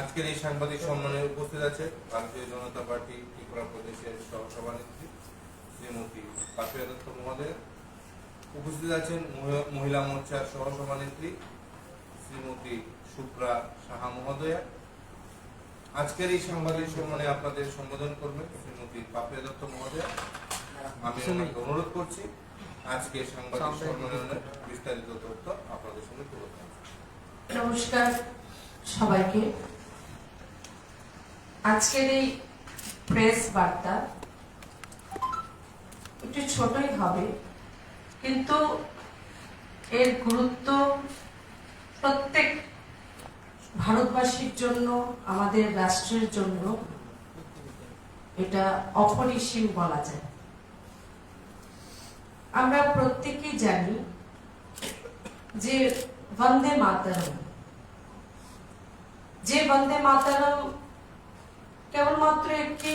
আজকের এই সাংবাদিক সম্মেলনে উপস্থিত আছে ভারতীয় জনতা পার্টি ত্রিপুরা প্রদেশের সহ সভানেত্রী শ্রীমতী পাপিয়া দত্ত মহোদয়। উপস্থিত আছেন মহিলা মোর্চার সহ সভানেত্রী শ্রীমতী সুপ্রা সাহা মহোদয়া। আজকের এই সাংবাদিক সম্মেলনে আপনাদের সম্বোধন করবেন শ্রীমতী পাপিয়া দত্ত মহোদয়া। আমি ওনাকে অনুরোধ করছি আজকে সাংবাদিক সম্মেলনের বিস্তারিত তথ্য আপনাদের সঙ্গে তুলে। নমস্কার সবাইকে। আজকের এই প্রেস বার্তা একটু ছোটই হবে, কিন্তু এর গুরুত্ব প্রত্যেক ভারতবাসীর জন্য, আমাদের রাষ্ট্রের জন্য এটা অপরিসীম বলা যায়। আমরা প্রত্যেকেই জানি যে বন্দে মাতরম যে বন্দে মাতরম কেবলমাত্র একটি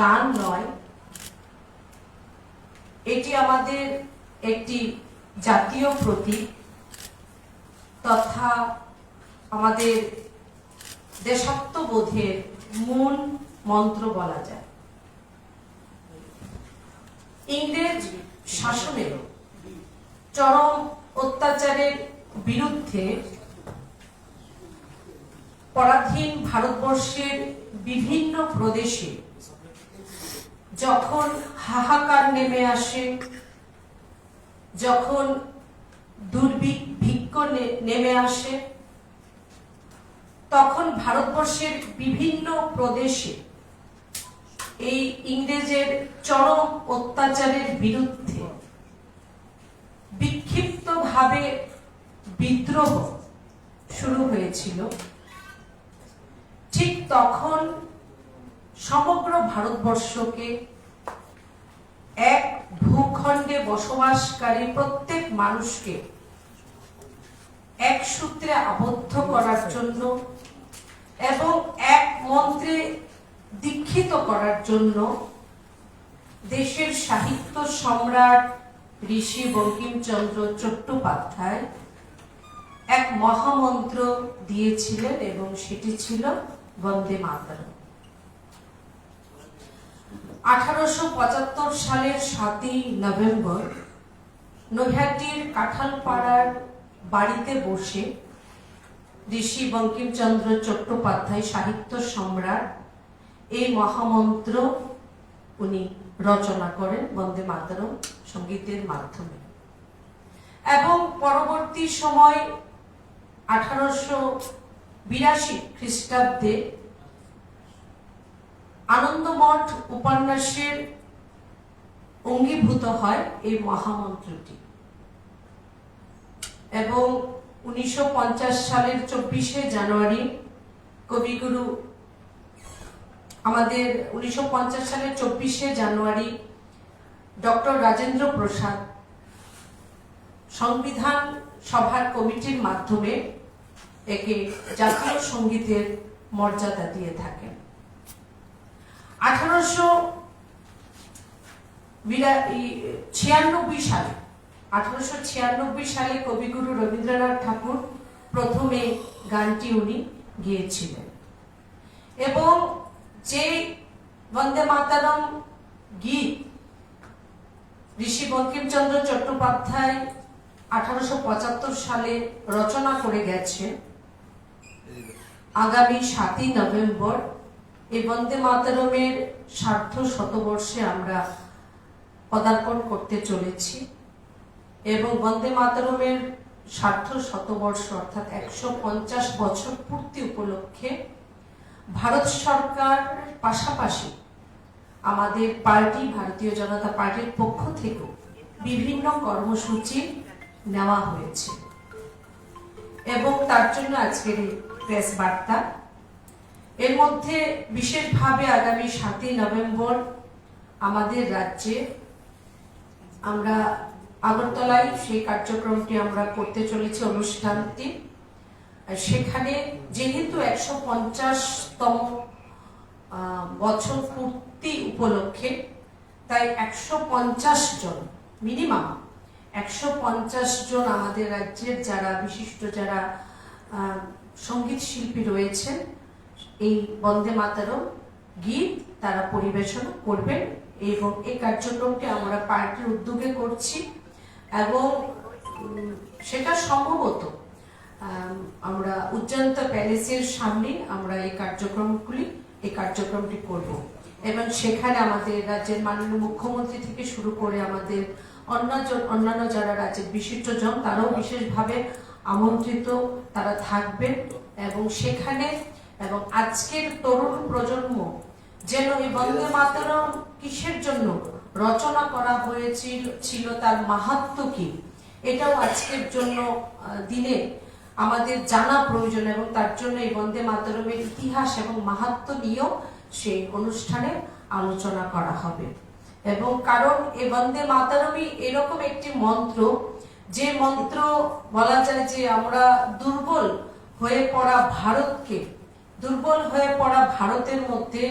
গান নয়, এটি আমাদের একটি জাতীয় প্রতীক তথা আমাদের দেশাত্মবোধের মূল মন্ত্র বলা যায়। ইংরেজ শাসনের চরম অত্যাচারের বিরুদ্ধে পরাধীন ভারতবর্ষের বিভিন্ন প্রদেশে যখন হাহাকার নেমে আসে, যখন দুর্ভিক্ষ নেমে আসে, তখন ভারতবর্ষের বিভিন্ন প্রদেশে এই ইংরেজের চরম অত্যাচারের বিরুদ্ধে বিক্ষিপ্তভাবে বিদ্রোহ শুরু হয়েছিল। ঠিক তখন সমগ্র ভারতবর্ষকে এক ভূখণ্ডে বসবাসকারী প্রত্যেক মানুষকে এক সূত্রে আবদ্ধ করার জন্য এবং এক মন্ত্রে দীক্ষিত করার জন্য দেশের সাহিত্য সম্রাট ঋষি বঙ্কিমচন্দ্র চট্টোপাধ্যায় এক মহামন্ত্র দিয়েছিলেন এবং সেটি ছিল বন্দে মাতরম। আঠারোশো পঁচাত্তর সালের সাতই নভেম্বর নৈহাটির কাঁঠালপাড়ার বাড়িতে বসে ঋষি বঙ্কিমচন্দ্র চট্টোপাধ্যায় সাহিত্য সম্রাট এই মহামন্ত্র উনি রচনা করেন বন্দে মাতরম সঙ্গীতের মাধ্যমে। এবং পরবর্তী সময় আঠারোশো বিরাশি খ্রিস্টাব্দে আনন্দমঠ উপন্যাসের অঙ্গীভূত হয় এই মহামন্ত্রটি। এবং উনিশশো পঞ্চাশ সালের চব্বিশে জানুয়ারি কবিগুরু আমাদের উনিশশো পঞ্চাশ সালের চব্বিশে জানুয়ারি ডক্টর রাজেন্দ্র প্রসাদ সংবিধান সভার কমিটির মাধ্যমে একে জাতীয় সঙ্গীতের মর্যাদা দিয়ে থাকেন। আঠারোশো ছিয়ানব্বই সালে, আঠারোশো ছিয়ানব্বই সালে কবিগুরু রবীন্দ্রনাথ ঠাকুর প্রথমে গানটি উনি গিয়েছিলেন। এবং যে বন্দে মাতারম গীত ঋষি বঙ্কিমচন্দ্র চট্টোপাধ্যায় আঠারোশো পঁচাত্তর সালে রচনা করে গেছে, আগামী সাতই নভেম্বর এই বন্দে মাতরমের সার্ধ শতবর্ষে আমরা পদার্পণ করতে চলেছি এবং বন্দে মাতরমের সার্ধ শতবর্ষ অর্থাৎ একশো পঞ্চাশ বছর পূর্তি উপলক্ষে ভারত সরকার পাশাপাশি আমাদের পার্টি, ভারতীয় জনতা পার্টির পক্ষ থেকেও বিভিন্ন কর্মসূচি নেওয়া হয়েছে। এবং তার জন্য আজকের এই প্রেস বার্তা। এর মধ্যে বিশেষভাবে আগামী সাতই নভেম্বর আমাদের রাজ্যে আমরা আগরতলায় সেই কার্যক্রমটি আমরা করতে চলেছি, অনুষ্ঠানটি। সেখানে যেহেতু একশো পঞ্চাশতম বছর পূর্তি উপলক্ষে, তাই একশো পঞ্চাশ জন মিনিমাম একশো পঞ্চাশ জন আমাদের রাজ্যের যারা বিশিষ্ট যারা সংগীত শিল্পী রয়েছেন এই বন্দে মাতারম গীত তারা পরিবেশন করবেন এবং এই কার্যক্রমটি আমরা পার্টির উদ্যোগে করছি এবং সেটা সম্ভবত আম, আমরা উজ্জয়ন্ত প্যালেসের সামনে আমরা এই কার্যক্রমগুলি এই কার্যক্রমটি করব। এবং সেখানে আমাদের রাজ্যের মাননীয় মুখ্যমন্ত্রী থেকে শুরু করে আমাদের অন্যান্য অন্যান্য যারা রাজ্যের বিশিষ্টজন তারাও বিশেষভাবে আমন্ত্রিত, তারা থাকবেন এবং সেখানে এবং আজকের তরুণ প্রজন্ম যেন এই বন্দে মাতরম কিসের জন্য রচনা করা হয়েছিল, ছিল তার মাহাত্ম কি? এটাও আজকের জন্য দিনে আমাদের জানা প্রয়োজন এবং তার জন্য এই বন্দে মাতরমের ইতিহাস এবং মাহাত্ম নিয়েও সেই অনুষ্ঠানে আলোচনা করা হবে। এবং কারণ এই বন্দে মাতরমই এরকম একটি মন্ত্র, যে মন্ত্র বলা যায় যে আমরা দুর্বল হয়ে পড়া ভারতকে, দুর্বল হয়ে পড়া ভারতের মধ্যে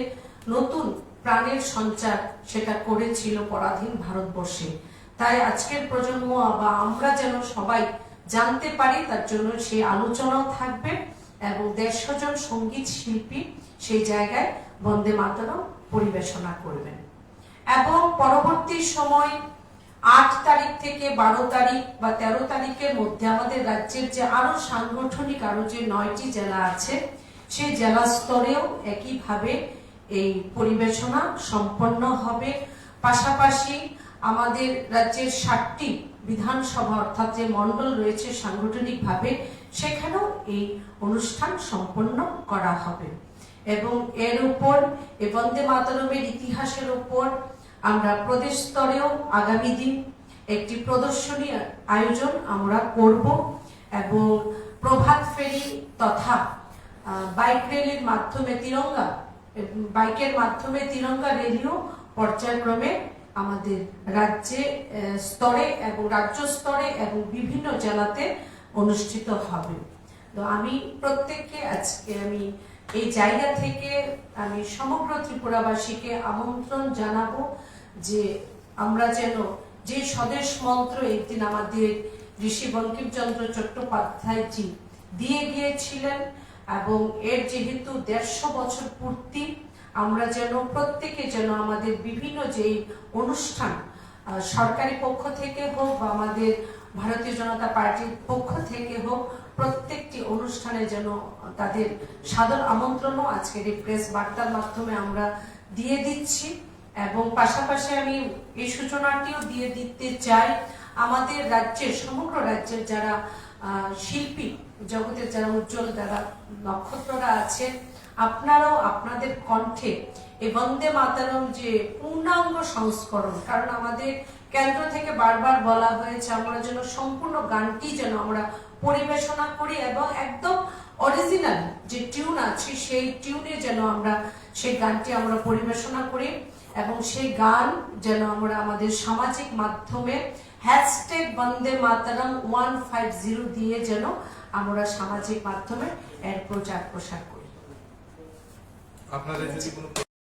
নতুন প্রাণের সঞ্চার সেটা করেছিল পরাধীন ভারতবর্ষে। তাই আজকের প্রজন্ম বা আমরা যেন সবাই জানতে পারি, তার জন্য সেই আলোচনাও থাকবে এবং দেড়শো জন সংগীত শিল্পী সেই জায়গায় বন্দে মাতরম পরিবেশনা করবেন। এবং পরবর্তী সময় আট তারিখ থেকে বারো তারিখ বা তেরো তারিখের মধ্যে আমাদের রাজ্যের যে আরও সাংগঠনিক আরও যে নয়টি জেলা আছে, সেই জেলা স্তরেও একইভাবে এই পরিবেশনা সম্পন্ন হবে। পাশাপাশি আমাদের রাজ্যের ষাটটি বিধানসভা অর্থাৎ যে মণ্ডল রয়েছে সাংগঠনিকভাবে, সেখানেও এই অনুষ্ঠান সম্পন্ন করা হবে। এবং এর উপর, এ বন্দে মাতরমের ইতিহাসের উপর আমরা প্রদেশ স্তরেও আগামী দিন একটি প্রদর্শনী আয়োজন আমরা করব এবং প্রভাত ফেরি তথা বাইক র্যালির মাধ্যমে তিরঙ্গা, বাইকের মাধ্যমে তিরঙ্গা র্যালিও পর্যায়ক্রমে আমাদের রাজ্যে স্তরে এবং রাজ্য স্তরে এবং বিভিন্ন জেলাতে অনুষ্ঠিত হবে। তো আমি প্রত্যেককে আজকে আমি এই জায়গা থেকে আমি সমগ্র ত্রিপুরাবাসীকে আমন্ত্রণ জানাব যে আমরা যেন যে স্বদেশ মন্ত্র একদিন আমাদের ঋষি বঙ্কিমচন্দ্র চট্টোপাধ্যায়জি দিয়ে গিয়েছিলেন এবং এর যেহেতু দেড়শো বছর পূর্তি, আমরা যেন প্রত্যেকে যেন আমাদের বিভিন্ন যে অনুষ্ঠান সরকারি পক্ষ থেকে হোক বা আমাদের ভারতীয় জনতা পার্টির পক্ষ থেকে হোক, প্রত্যেকটি অনুষ্ঠানে যেন তাদের সাদর আমন্ত্রণও আজকের এই প্রেস বার্তার মাধ্যমে আমরা দিয়ে দিচ্ছি। এবং পাশাপাশি আমি এই সূচনাটিও দিয়ে দিতে চাই আমাদের রাজ্যের, সমগ্র রাজ্যের যারা শিল্পী, জগতের যারা উজ্জ্বল, যারা নক্ষত্ররা আছেন আপনারাও আপনাদের কণ্ঠে এই বন্দে মাতারম যে পূর্ণাঙ্গ সংস্করণ, কারণ আমাদের কেন্দ্র থেকে বারবার বলা হয়েছে আমরা যেন সম্পূর্ণ গানটি যেন আমরা পরিবেশনা করি এবং একদম অরিজিনাল যে টিউন আছে, সেই টিউনে যেন আমরা সেই গানটি আমরা পরিবেশনা করি এবং সেই গান যেন আমরা আমাদের সামাজিক মাধ্যমে hashtag Vande Mataram one five zero দিয়ে যেন আমরা সামাজিক মাধ্যমে এর প্রচার প্রসার আপনাদের যদি কোনো